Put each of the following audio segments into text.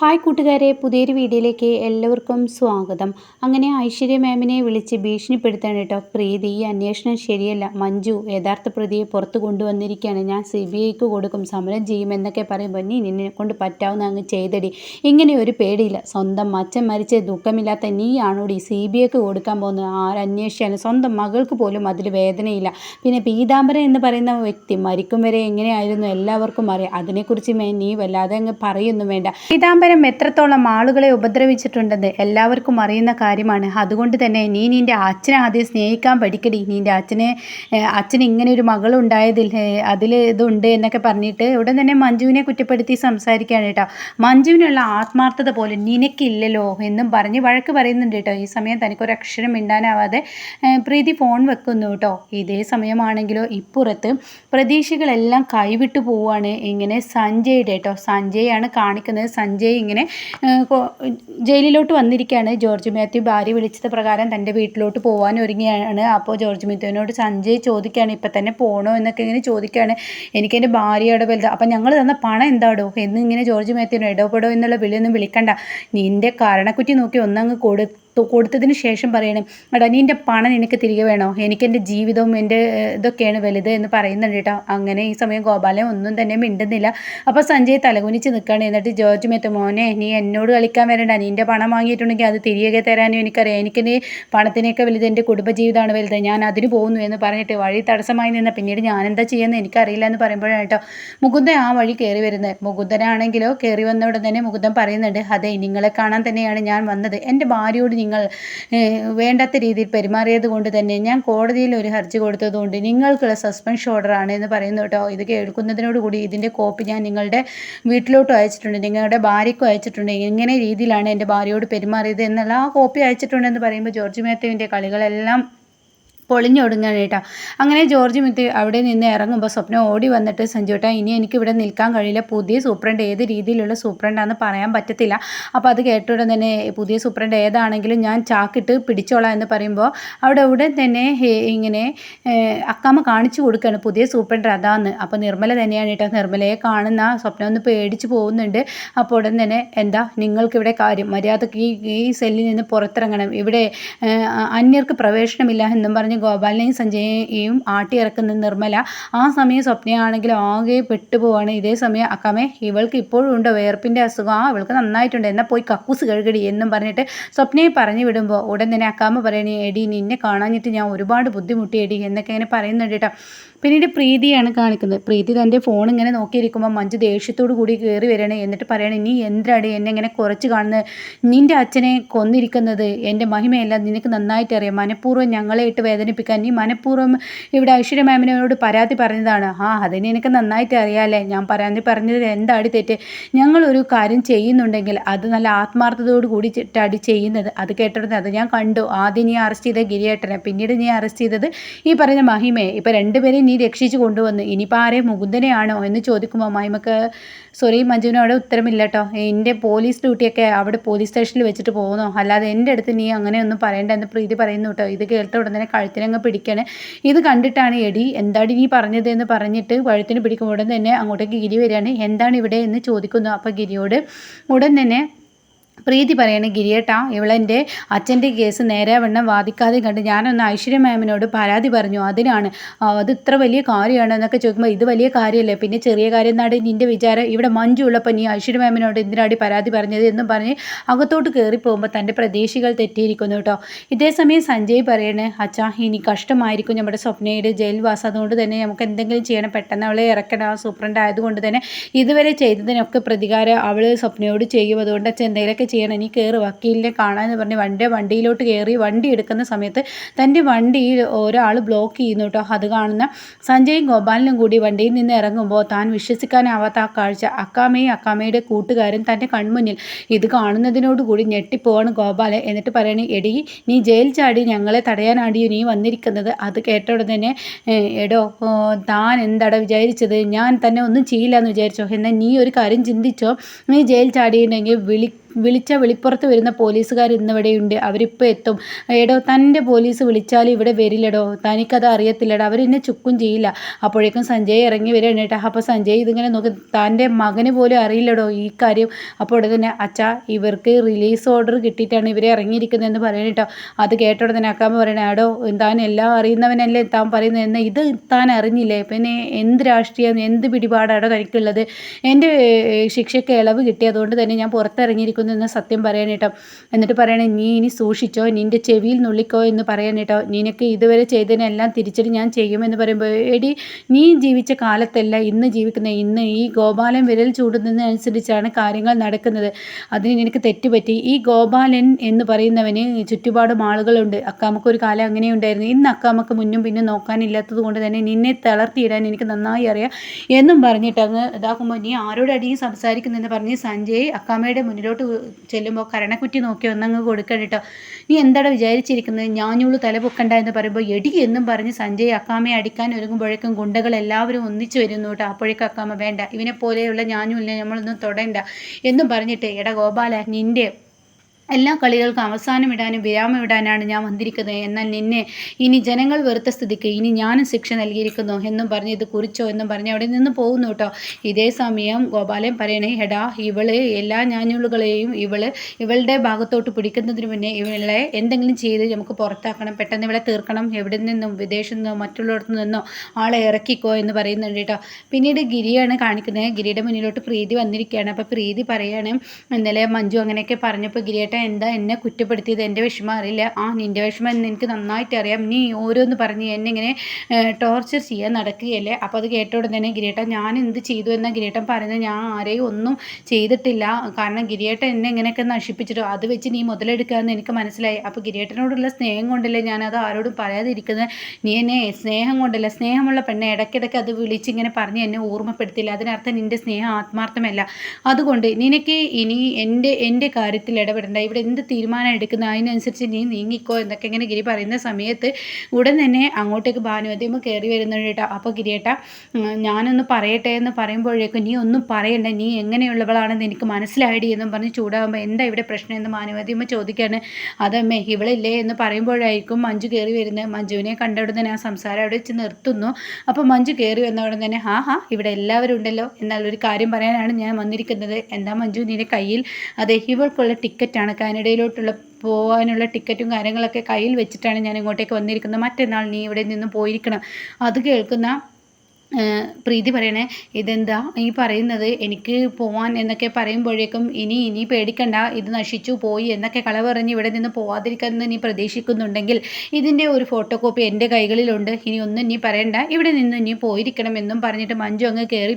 Hi കൂട്ടുകാരെ പുതിയൊരു വീഡിയോയിലേക്ക് എല്ലാവർക്കും സ്വാഗതം. അങ്ങനെ ഐശ്വര്യ മാമിനെ വിളിച്ച് ഭീഷണിപ്പെടുത്താണ് കേട്ടോ പ്രീതി ഈ അന്വേഷണം ശരിയല്ല. മഞ്ജു യഥാർത്ഥ പ്രതിയെ പുറത്ത് കൊണ്ടുവന്നിരിക്കുകയാണ്. ഞാൻ സി ബി ഐക്ക് കൊടുക്കും സമരം ചെയ്യുമെന്നൊക്കെ പറയുമ്പോൾ നീ നിന്നെ കൊണ്ട് പറ്റാവുന്ന അങ്ങ് ചെയ്തടി. ഇങ്ങനെ ഒരു പേടിയില്ല. സ്വന്തം അച്ഛൻ മരിച്ച ദുഃഖമില്ലാത്ത നീ ആണോടി സി ബി ഐക്ക് കൊടുക്കാൻ പോകുന്നത് ആരന്വേഷിച്ചാലും സ്വന്തം മകൾക്ക് പോലും അതിൽ വേദനയില്ല. പിന്നെ പീതാംബരൻ എന്ന് പറയുന്ന വ്യക്തി മരിക്കും വരെ എങ്ങനെയായിരുന്നു എല്ലാവർക്കും അറിയാം. അതിനെക്കുറിച്ച് നീ വല്ലാതെ അങ്ങ് പറയൊന്നും വേണ്ട. പീതാംബരൻ എത്രത്തോളം ആളുകളെ ഉപദ്രവിച്ചിട്ടുണ്ടെന്ന് എല്ലാവർക്കും അറിയുന്ന കാര്യമാണ്. അതുകൊണ്ട് തന്നെ നീ നിന്റെ അച്ഛനെ ആദ്യം സ്നേഹിക്കാൻ പഠിക്കടി. നിന്റെ അച്ഛനെ അച്ഛന് ഇങ്ങനെ ഒരു മകളുണ്ടായതിൽ അതിൽ ഇതുണ്ട് എന്നൊക്കെ പറഞ്ഞിട്ട് ഉടൻ തന്നെ മഞ്ജുവിനെ കുറ്റപ്പെടുത്തി സംസാരിക്കുകയാണ് കേട്ടോ. മഞ്ജുവിനുള്ള ആത്മാർത്ഥത പോലെ നിനക്കില്ലല്ലോ എന്നും പറഞ്ഞ് വഴക്ക് പറയുന്നുണ്ട് കേട്ടോ. ഈ സമയം തനിക്കൊരു അക്ഷരം മിണ്ടാനാവാതെ പ്രീതി ഫോൺ വെക്കുന്നു കേട്ടോ. ഇതേ സമയമാണെങ്കിലോ ഇപ്പുറത്ത് പ്രതീക്ഷകളെല്ലാം കൈവിട്ടു പോവുകയാണ് ഇങ്ങനെ സഞ്ജയുടെ കേട്ടോ. സഞ്ജയാണ് കാണിക്കുന്നത്. സഞ്ജയ് ഇങ്ങനെ ജയിലിലോട്ട് വന്നിരിക്കുകയാണ് ജോർജ് മാത്യു. ഭാര്യ വിളിച്ചത് പ്രകാരം തന്റെ വീട്ടിലോട്ട് പോകാൻ ഒരുങ്ങിയാണ്. അപ്പോൾ ജോർജ് മാത്യുവിനോട് സഞ്ജയ് ചോദിക്കുകയാണ് ഇപ്പം തന്നെ പോകണോ എന്നൊക്കെ ഇങ്ങനെ ചോദിക്കുകയാണ്. എനിക്ക് എന്റെ ഭാര്യയുടെ വലുത്. അപ്പം ഞങ്ങൾ തന്ന പണം എന്താടോ? എന്ന് ഇങ്ങനെ ജോർജ് മാത്യുവിന് ഇടപെടോ എന്നുള്ള വിളിയൊന്നും വിളിക്കണ്ട. നിന്റെ കാരണക്കുറ്റി നോക്കി ഒന്നങ്ങ് കൊടു. കൊടുത്തതിന് ശേഷം പറയണം എടാ നീ എന്റെ പണം എനിക്ക് തിരികെ വേണോ? എനിക്ക് എന്റെ ജീവിതവും എന്റെ ഇതൊക്കെയാണ് വലുത് എന്ന് പറയുന്നുണ്ട് കേട്ടോ. അങ്ങനെ ഈ സമയം ഗോപാലൻ ഒന്നും തന്നെ മിണ്ടുന്നില്ല. അപ്പോൾ സഞ്ജയ് തലകുനിച്ച് നിൽക്കുകയാണ് എന്നിട്ട് ജോർജ് മേത്ത മോനെ നീ എന്നോട് കളിക്കാൻ വരണ്ട. നിന്റെ പണം വാങ്ങിയിട്ടുണ്ടെങ്കിൽ അത് തിരികെ തരാനും എനിക്കറിയാം. എനിക്ക് നീ പണത്തിനൊക്കെ വലുത് എന്റെ കുടുംബജീവിതമാണ് വലുത്. ഞാൻ അതിന് പോകുന്നു എന്ന് പറഞ്ഞിട്ട് വഴി തടസ്സമായി നിന്ന് പിന്നീട് ഞാൻ എന്താ ചെയ്യുന്നത് എനിക്കറിയില്ല എന്ന് പറയുമ്പോഴാണ് കേട്ടോ മുകുന്ദൻ ആ വഴി കയറി വരുന്നത്. മുകുന്ദനാണെങ്കിലോ കയറി വന്ന തന്നെ മുകുന്ദൻ പറയുന്നുണ്ട് അതെ നിങ്ങളെ കാണാൻ തന്നെയാണ് ഞാൻ വന്നത്. എന്റെ ഭാര്യയോട് നിങ്ങൾ വേണ്ടാത്ത രീതിയിൽ പെരുമാറിയത് കൊണ്ട് തന്നെ ഞാൻ കോടതിയിൽ ഒരു ഹർജി കൊടുത്തതുകൊണ്ട് നിങ്ങൾക്കുള്ള സസ്പെൻഷൻ ആണ് എന്ന് പറയുന്നു കേട്ടോ. ഇത് കേൾക്കുന്നതിനോട് കൂടി ഇതിന്റെ കോപ്പി ഞാൻ നിങ്ങളുടെ വീട്ടിലോട്ട് അയച്ചിട്ടുണ്ട്. നിങ്ങളുടെ ഭാര്യയ്ക്കും അയച്ചിട്ടുണ്ട്. എങ്ങനെ രീതിയിലാണ് എന്റെ ഭാര്യയോട് പെരുമാറിയത് എന്നുള്ള ആ കോപ്പി അയച്ചിട്ടുണ്ടെന്ന് പറയുമ്പോൾ ജോർജ് മാത്യുവിന്റെ കളികളെല്ലാം പൊളിഞ്ഞൊടുങ്ങാണ് കേട്ടോ. അങ്ങനെ ജോർജ് മിത്ത് അവിടെ നിന്ന് ഇറങ്ങുമ്പോൾ സ്വപ്നം ഓടി വന്നിട്ട് സഞ്ജുട്ട ഇനി എനിക്ക് ഇവിടെ നിൽക്കാൻ കഴിയില്ല. പുതിയ സൂപ്രണ്ട് ഏത് രീതിയിലുള്ള സൂപ്രണ്ടാന്ന് പറയാൻ പറ്റത്തില്ല. അപ്പോൾ അത് കേട്ടോടെ തന്നെ പുതിയ സൂപ്രണ്ട് ഏതാണെങ്കിലും ഞാൻ ചാക്കിട്ട് പിടിച്ചോളാം എന്ന് പറയുമ്പോൾ അവിടെ ഉടൻ തന്നെ ഇങ്ങനെ അക്കാമ കാണിച്ചു കൊടുക്കുകയാണ് പുതിയ സൂപ്രണ്ട് അതാന്ന്. അപ്പോൾ നിർമ്മല തന്നെയാണ് കേട്ടോ നിർമ്മലയെ കാണുന്ന സ്വപ്നം ഒന്ന് പേടിച്ച് പോകുന്നുണ്ട്. അപ്പോൾ ഉടൻ തന്നെ എന്താ നിങ്ങൾക്കിവിടെ കാര്യം? മര്യാദയ്ക്ക് ഈ ഈ സെല്ലിൽ നിന്ന് പുറത്തിറങ്ങണം. ഇവിടെ അന്യർക്ക് പ്രവേശനമില്ല എന്നും പറഞ്ഞ് ഗോപാലിനെയും സഞ്ജയെയും ആട്ടിയിറക്കുന്ന നിർമ്മല ആ സമയം സ്വപ്നയാണെങ്കിൽ ആകെ പെട്ടുപോവാണ്. ഇതേ സമയം അക്കമേ ഇവൾക്ക് ഇപ്പോഴും ഉണ്ടോ? വേർപ്പിന്റെ അസുഖം. ആ ഇവൾക്ക് നന്നായിട്ടുണ്ട്. എന്നാൽ പോയി കക്കൂസ് കഴുകടി എന്നും പറഞ്ഞിട്ട് സ്വപ്നയെ പറഞ്ഞു വിടുമ്പോൾ ഉടൻ തന്നെ അക്കാമ്മ പറയണേ എടി നിന്നെ കാണാഞ്ഞിട്ട് ഞാൻ ഒരുപാട് ബുദ്ധിമുട്ടി എടി എന്നൊക്കെ ഇങ്ങനെ പറയുന്നുണ്ട് കേട്ടോ. പിന്നീട് പ്രീതിയാണ് കാണിക്കുന്നത്. പ്രീതി തന്റെ ഫോൺ ഇങ്ങനെ നോക്കിയിരിക്കുമ്പോൾ മഞ്ജു ദേഷ്യത്തോടു കൂടി കയറി വരണേ എന്നിട്ട് പറയണേ നീ എന്തിനാടി എന്നെ ഇങ്ങനെ കുറച്ച് കാണുന്നത്? നിന്റെ അച്ഛനെ കൊന്നിരിക്കുന്നത് എന്റെ മഹിമയല്ല. നിനക്ക് നന്നായിട്ട് അറിയാം. മനഃപൂർവം ഞങ്ങളെ ഇട്ട് വേദനിപ്പിക്കാൻ നീ മനഃപൂർവം ഇവിടെ ഐശ്വര്യ മാമിനോട് പരാതി പറഞ്ഞതാണ്. ആ അതിന് എനിക്ക് നന്നായിട്ട് അറിയാമല്ലേ ഞാൻ പരാതി പറഞ്ഞത് എന്താടി തെറ്റ്? ഞങ്ങളൊരു കാര്യം ചെയ്യുന്നുണ്ടെങ്കിൽ അത് നല്ല ആത്മാർത്ഥതയോട് കൂടി ചിട്ടാടി ചെയ്യുന്നത്. അത് കേട്ടിരുന്നത് അത് ഞാൻ കണ്ടു. ആദ്യം നീ അറസ്റ്റ് ചെയ്ത ഗിരിയേട്ടനെ. പിന്നീട് നീ അറസ്റ്റ് ചെയ്തത് ഈ പറയുന്ന മഹിമയെ. ഇപ്പം രണ്ടുപേരെയും നീ രക്ഷിച്ചു കൊണ്ടുവന്നു. ഇനിയിപ്പോൾ ആരെ മുകുന്ദനെയാണോ എന്ന് ചോദിക്കുമ്പോൾ മൈമക്ക് സോറി മഞ്ജുവിനോട് ഉത്തരമില്ല കേട്ടോ എന്റെ പോലീസ് ഡ്യൂട്ടിയൊക്കെ അവിടെ പോലീസ് സ്റ്റേഷനിൽ വെച്ചിട്ട് പോകുന്നോ? അല്ലാതെ എന്റെ അടുത്ത് നീ അങ്ങനെയൊന്നും പറയണ്ട എന്ന് പ്രീതി പറയുന്നു കേട്ടോ. ഇത് കേട്ട ഉടനെ കഴുത്തിനങ്ങ് പിടിക്കണേ. ഇത് കണ്ടിട്ടാണ് എടി എന്താടി നീ പറഞ്ഞത് എന്ന് പറഞ്ഞിട്ട് കഴുത്തിന് പിടിക്കുമ്പോൾ ഉടൻ തന്നെ അങ്ങോട്ടേക്ക് ഗിരി വരികയാണ്. എന്താണ് ഇവിടെ എന്ന് ചോദിക്കുന്നു. അപ്പോൾ ഗിരിയോട് ഉടൻ തന്നെ പ്രീതി പറയണ ഗിരിയേട്ടാ ഇവളെന്റെ അച്ഛന്റെ കേസ് നേരെ വണ്ണം വാദിക്കാതെ കണ്ട് ഞാനൊന്ന് ഐശ്വര്യ മാമിനോട് പരാതി പറഞ്ഞു. അതിനാണ് അത് ഇത്ര വലിയ കാര്യമാണ് എന്നൊക്കെ ചോദിക്കുമ്പോൾ ഇത് വലിയ കാര്യമല്ലേ? പിന്നെ ചെറിയ കാര്യം എന്നാണ് നിന്റെ വിചാരം. ഇവിടെ മഞ്ജു ഉള്ളപ്പോൾ നീ ഐശ്വര്യ മാമിനോട് എന്തിനാടി പരാതി പറഞ്ഞത് എന്നും പറഞ്ഞ് അകത്തോട്ട് കയറി പോകുമ്പോൾ തന്റെ പ്രതീക്ഷകൾ തെറ്റിയിരിക്കുന്നു കേട്ടോ. ഇതേസമയം സഞ്ജയ് പറയണേ അച്ഛാ ഇനി കഷ്ടമായിരിക്കും നമ്മുടെ സ്വപ്നയുടെ ജയിൽവാസം. അതുകൊണ്ട് തന്നെ നമുക്ക് എന്തെങ്കിലും ചെയ്യണം. പെട്ടെന്ന് അവളെ ഇറക്കണം. സൂപ്രണ്ട് ആയതുകൊണ്ട് തന്നെ ഇതുവരെ ചെയ്തതിനൊക്കെ പ്രതികാരം അവൾ സ്വപ്നയോട് ചെയ്യും. അതുകൊണ്ട് അച്ഛൻ എന്തെങ്കിലുമൊക്കെ ചെയ്യണം. ഇനി കയറി വക്കീലിനെ കാണാമെന്ന് പറഞ്ഞ് വണ്ടി വണ്ടിയിലോട്ട് കയറി വണ്ടി എടുക്കുന്ന സമയത്ത് തന്റെ വണ്ടിയിൽ ഒരാൾ ബ്ലോക്ക് ചെയ്യുന്നു കേട്ടോ. അത് കാണുന്ന സഞ്ജയും ഗോപാലിനും കൂടി വണ്ടിയിൽ നിന്ന് ഇറങ്ങുമ്പോൾ താൻ വിശ്വസിക്കാനാവാത്ത ആ കാഴ്ച. അക്കാമയും അക്കാമയുടെ കൂട്ടുകാരും തന്റെ കൺമുന്നിൽ ഇത് കാണുന്നതിനോടുകൂടി ഞെട്ടിപ്പോവാണ് ഗോപാലൻ എന്നിട്ട് പറയണേ എടി നീ ജയിൽ ചാടി ഞങ്ങളെ തടയാനാടിയോ? നീ വന്നിരിക്കുന്നത്? അത് കേട്ട ഉടനെ തന്നെ എടോ താൻ എന്താടാ വിചാരിച്ചത്? ഞാൻ തന്നെ ഒന്നും ചെയ്യില്ല എന്ന് വിചാരിച്ചോ. എന്നാൽ നീ ഒരു കാര്യം ചിന്തിച്ചോ? നീ ജയിൽ ചാടിയിട്ടുണ്ടെങ്കിൽ വിളി വിളിച്ച വെളിപ്പുറത്ത് വരുന്ന പോലീസുകാർ ഇന്നിവിടെയുണ്ട്. അവരിപ്പോൾ എത്തും. എടോ തന്റെ പോലീസ് വിളിച്ചാൽ ഇവിടെ വരില്ലടോ? തനിക്കത് അറിയത്തില്ലടോ? അവരെന്നെ ചുക്കും ചെയ്യില്ല. അപ്പോഴേക്കും സഞ്ജയ് ഇറങ്ങി വരികയാണ് കേട്ടോ. അപ്പോൾ സഞ്ജയ് ഇതിങ്ങനെ നോക്കി തന്റെ മകന് പോലും അറിയില്ലടോ ഈ കാര്യം. അപ്പോൾ ഉടനെ തന്നെ അച്ഛാ ഇവർക്ക് റിലീസ് ഓർഡർ കിട്ടിയിട്ടാണ് ഇവരെ ഇറങ്ങിയിരിക്കുന്നതെന്ന് പറയണം കേട്ടോ. അത് കേട്ട ഉടനെ അക്കാമ്മ പറയണേ ആടോ താൻ എല്ലാം അറിയുന്നവനല്ലേ താൻ പറയുന്നത്? എന്നാൽ ഇത് താൻ അറിഞ്ഞില്ലേ? പിന്നെ എന്ത് രാഷ്ട്രീയം എന്ത് പിടിപാടാണോ തനിക്കുള്ളത്? എന്റെ ശിക്ഷയ്ക്ക് ഇളവ് കിട്ടി അതുകൊണ്ട് തന്നെ ഞാൻ പുറത്തിറങ്ങിയിരിക്കുന്നു. എന്ന് സത്യം പറയാൻ കേട്ടോ എന്നിട്ട് പറയണേ നീ ഇനി സൂക്ഷിച്ചോ നിന്റെ ചെവിയിൽ നുള്ളിക്കോ എന്ന് പറയാൻ കേട്ടോ നിനക്ക് ഇതുവരെ ചെയ്തതിനെല്ലാം തിരിച്ചിട്ട് ഞാൻ ചെയ്യുമെന്ന് പറയുമ്പോൾ എടി നീ ജീവിച്ച കാലത്തല്ല ഇന്ന് ജീവിക്കുന്ന. ഇന്ന് ഈ ഗോപാലൻ വിരൽ ചൂടുന്നതിനനുസരിച്ചാണ് കാര്യങ്ങൾ നടക്കുന്നത്. അതിന് നിനക്ക് തെറ്റുപറ്റി. ഈ ഗോപാലൻ എന്ന് പറയുന്നവന് ചുറ്റുപാടും ആളുകളുണ്ട്. അക്കാമക്കൊരു കാലം അങ്ങനെ ഉണ്ടായിരുന്നു ഇന്ന് അക്കാമക്ക് മുന്നും പിന്നും നോക്കാനില്ലാത്തത് കൊണ്ട് തന്നെ നിന്നെ തളർത്തിയിടാൻ എനിക്ക് നന്നായി അറിയാം എന്നും പറഞ്ഞിട്ട് അങ്ങ് ഇതാക്കുമ്പോൾ നീ ആരോടടിയും സംസാരിക്കുന്നെന്ന് പറഞ്ഞ് സഞ്ജയ് അക്കാമയുടെ മുന്നിലോട്ട് ചെല്ലുമ്പോൾ കരണക്കുറ്റി നോക്കി ഒന്നങ്ങ് കൊടുക്കണം കേട്ടോ നീ എന്താണ് വിചാരിച്ചിരിക്കുന്നത്? ഞാഞ്ഞൂൾ തല പൊക്കണ്ട എന്ന് പറയുമ്പോൾ എടി എന്നും പറഞ്ഞ് സഞ്ജയ് അക്കാമയെ അടിക്കാൻ ഒരുങ്ങുമ്പോഴേക്കും ഗുണ്ടകൾ എല്ലാവരും ഒന്നിച്ചു വരുന്നു കേട്ടോ അപ്പോഴേക്കും അക്കാമ വേണ്ട ഇവനെ പോലെയുള്ള ഞാഞ്ഞൂലിനെ നമ്മളൊന്നും തൊടേണ്ട എന്നും പറഞ്ഞിട്ട് എടാ ഗോപാല നിന്റെ എല്ലാ കളികൾക്കും അവസാനം ഇടാനും ഇടാനാണ് ഞാൻ വന്നിരിക്കുന്നത്. എന്നാൽ നിന്നെ ഇനി ജനങ്ങൾ വെറുത്ത സ്ഥിതിക്ക് ഇനി ഞാനും ശിക്ഷ നൽകിയിരിക്കുന്നു എന്നും പറഞ്ഞ് ഇത് കുറിച്ചോ എന്നും പറഞ്ഞ് അവിടെ നിന്ന് പോകുന്നു കേട്ടോ. ഇതേ സമയം ഗോപാലൻ പറയണേ എടാ ഇവൾ എല്ലാ ഞാഞ്ഞുളുകളെയും ഇവൾ ഇവളുടെ ഭാഗത്തോട്ട് പിടിക്കുന്നതിന് മുന്നേ ഇവളെ എന്തെങ്കിലും ചെയ്ത് നമുക്ക് പുറത്താക്കണം. പെട്ടെന്ന് ഇവളെ തീർക്കണം. എവിടെ നിന്നും വിദേശത്തു നിന്നോ മറ്റുള്ളിടത്തു നിന്നോ ആളെ ഇറക്കിക്കോ എന്ന് പറയുന്നുണ്ട് കേട്ടോ. പിന്നീട് ഗിരിയാണ് കാണിക്കുന്നത്. ഗിരിയുടെ മുന്നിലോട്ട് പ്രീതി വന്നിരിക്കുകയാണ്. അപ്പോൾ പ്രീതി പറയുകയാണ് ഇന്നലെ മഞ്ജു അങ്ങനെയൊക്കെ പറഞ്ഞപ്പോൾ ഗിരിയേട്ടൻ എന്താ എന്നെ കുറ്റപ്പെടുത്തിയത്? എന്റെ വിഷമം അറിയില്ല. ആ നിന്റെ വിഷമം എന്ന് എനിക്ക് നന്നായിട്ട് അറിയാം. നീ ഓരോന്ന് പറഞ്ഞ് എന്നെ ഇങ്ങനെ ടോർച്ചർ ചെയ്യാൻ നടക്കുകയല്ലേ? അപ്പോൾ അത് കേട്ട ഉടനെ തന്നെ ഗിരിയേട്ടൻ ഞാൻ എന്ത് ചെയ്തു എന്നാൽ ഗിരിയേട്ടൻ പറയുന്നത്? ഞാൻ ആരെയും ഒന്നും ചെയ്തിട്ടില്ല. കാരണം ഗിരിയേട്ടൻ എന്നെ ഇങ്ങനെയൊക്കെ നശിപ്പിച്ചിട്ട് അത് വെച്ച് നീ മുതലെടുക്കാമെന്ന് എനിക്ക് മനസ്സിലായി. അപ്പോൾ ഗിരിയേട്ടനോടുള്ള സ്നേഹം കൊണ്ടല്ലേ ഞാനത് ആരോടും പറയാതിരിക്കുന്നത്? നീ എന്നെ സ്നേഹം കൊണ്ടല്ല സ്നേഹമുള്ള പെണ്ണെ ഇടയ്ക്കിടയ്ക്ക് അത് വിളിച്ച് ഇങ്ങനെ പറഞ്ഞ് എന്നെ ഓർമ്മപ്പെടുത്തില്ല. അതിനർത്ഥം നിന്റെ സ്നേഹം ആത്മാർത്ഥമല്ല. അതുകൊണ്ട് നിനക്ക് ഇനി എന്റെ എന്റെ കാര്യത്തിൽ ഇടപെടേണ്ട. ഇവിടെ എന്ത് തീരുമാനം എടുക്കുന്നു? അതിനനുസരിച്ച് നീ നീങ്ങിക്കോ എന്നൊക്കെ ഇങ്ങനെ ഗിരി പറയുന്ന സമയത്ത് ഉടൻ തന്നെ അങ്ങോട്ടേക്ക് ഭാനുവതിയമ്മ കയറി വരുന്നുണ്ട് കേട്ടോ. അപ്പോൾ ഗിരിയേട്ട ഞാനൊന്ന് പറയട്ടെ എന്ന് പറയുമ്പോഴേക്കും നീ ഒന്നും പറയണ്ട. നീ എങ്ങനെയുള്ളവളാണെന്ന് എനിക്ക് മനസ്സിലായി എന്നും പറഞ്ഞ് ചൂടാകുമ്പോൾ എന്താ ഇവിടെ പ്രശ്നം? എന്ന് ഭാനുവതിയമ്മ ചോദിക്കുകയാണ് അതമ്മേ ഇവളില്ലേ? എന്ന് പറയുമ്പോഴായിരിക്കും മഞ്ജു കയറി വരുന്നത്. മഞ്ജുവിനെ കണ്ട ഉടനെ ആ സംസാരം അവിടെ വെച്ച് നിർത്തുന്നു. അപ്പോൾ മഞ്ജു കയറി വന്ന ഉടനെ തന്നെ ഹാ ഹാ ഇവിടെ എല്ലാവരും ഉണ്ടല്ലോ. എന്നാൽ ഒരു കാര്യം പറയാനാണ് ഞാൻ വന്നിരിക്കുന്നത്. എന്താ മഞ്ജു നിന്റെ കയ്യിൽ? അതെ ഇവൾക്കുള്ള ടിക്കറ്റാണ്. കാനഡയിലോട്ടുള്ള പോകാനുള്ള ടിക്കറ്റും കാര്യങ്ങളൊക്കെ കയ്യിൽ വെച്ചിട്ടാണ് ഞാൻ ഇങ്ങോട്ടേക്ക് വന്നിരിക്കുന്നത്. മറ്റന്നാൾ നീ ഇവിടെ നിന്ന് പോയിരിക്കണം. അത് കേൾക്കുന്ന പ്രീതി പറയണേ ഇതെന്താ ഈ പറയുന്നത്? എനിക്ക് പോവാൻ എന്നൊക്കെ പറയുമ്പോഴേക്കും ഇനി ഇനി പേടിക്കണ്ട. ഇത് നശിച്ചു പോയി എന്നൊക്കെ കള പറഞ്ഞ് ഇവിടെ നിന്ന് പോവാതിരിക്കാമെന്ന് നീ പ്രതീക്ഷിക്കുന്നുണ്ടെങ്കിൽ ഇതിന്റെ ഒരു ഫോട്ടോ കോപ്പി എന്റെ കൈകളിലുണ്ട്. ഇനി ഒന്നും നീ പറയണ്ട. ഇവിടെ നിന്ന് നീ പോയിരിക്കണം എന്നും പറഞ്ഞിട്ട് മഞ്ജു അങ്ങ് കയറി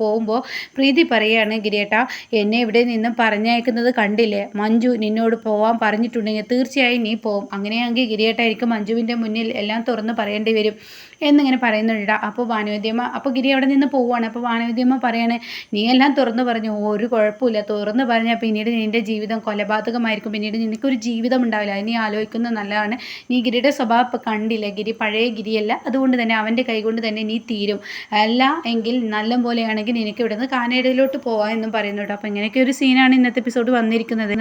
പോകുമ്പോൾ പ്രീതി പറയുകയാണ് ഗിരിയേട്ട എന്നെ ഇവിടെ നിന്നും പറഞ്ഞയക്കുന്നത് കണ്ടില്ലേ? മഞ്ജു നിന്നോട് പോവാൻ പറഞ്ഞിട്ടുണ്ടെങ്കിൽ തീർച്ചയായും നീ പോവും. അങ്ങനെയാണെങ്കിൽ ഗിരിയേട്ടായിരിക്കും മഞ്ജുവിന്റെ മുന്നിൽ എല്ലാം തുറന്ന് പറയേണ്ടി വരും. എന്നിങ്ങനെ പറയുന്നുണ്ട് അപ്പോൾ വാനോദ്യമ അപ്പോൾ ഗിരി അവിടെ നിന്ന് പോവുകയാണ് അപ്പോൾ വാനോദ്യമ പറയാണ് നീ എല്ലാം തുറന്നു പറഞ്ഞു. ഒരു കുഴപ്പമില്ല. തുറന്ന് പറഞ്ഞാൽ പിന്നീട് നിന്റെ ജീവിതം കൊലപാതകമായിരിക്കും. പിന്നീട് നിനക്കൊരു ജീവിതം ഉണ്ടാവില്ല. നീ ആലോചിക്കുന്നത് നല്ലതാണ്. നീ ഗിരിയുടെ സ്വഭാവം കണ്ടില്ല? ഗിരി പഴയ ഗിരിയല്ല. അതുകൊണ്ട് തന്നെ അവന്റെ കൈകൊണ്ട് തന്നെ നീ തീരും. അല്ല എങ്കിൽ നല്ല പോലെയാണെങ്കിൽ നിനക്ക് ഇവിടുന്ന് കാനഡയിലോട്ട് പോവാം എന്നും പറയുന്നുണ്ട്. അപ്പോൾ ഇങ്ങനെയൊക്കെ ഒരു സീനാണ് ഇന്നത്തെ എപ്പിസോഡ് വന്നിരിക്കുന്നത്.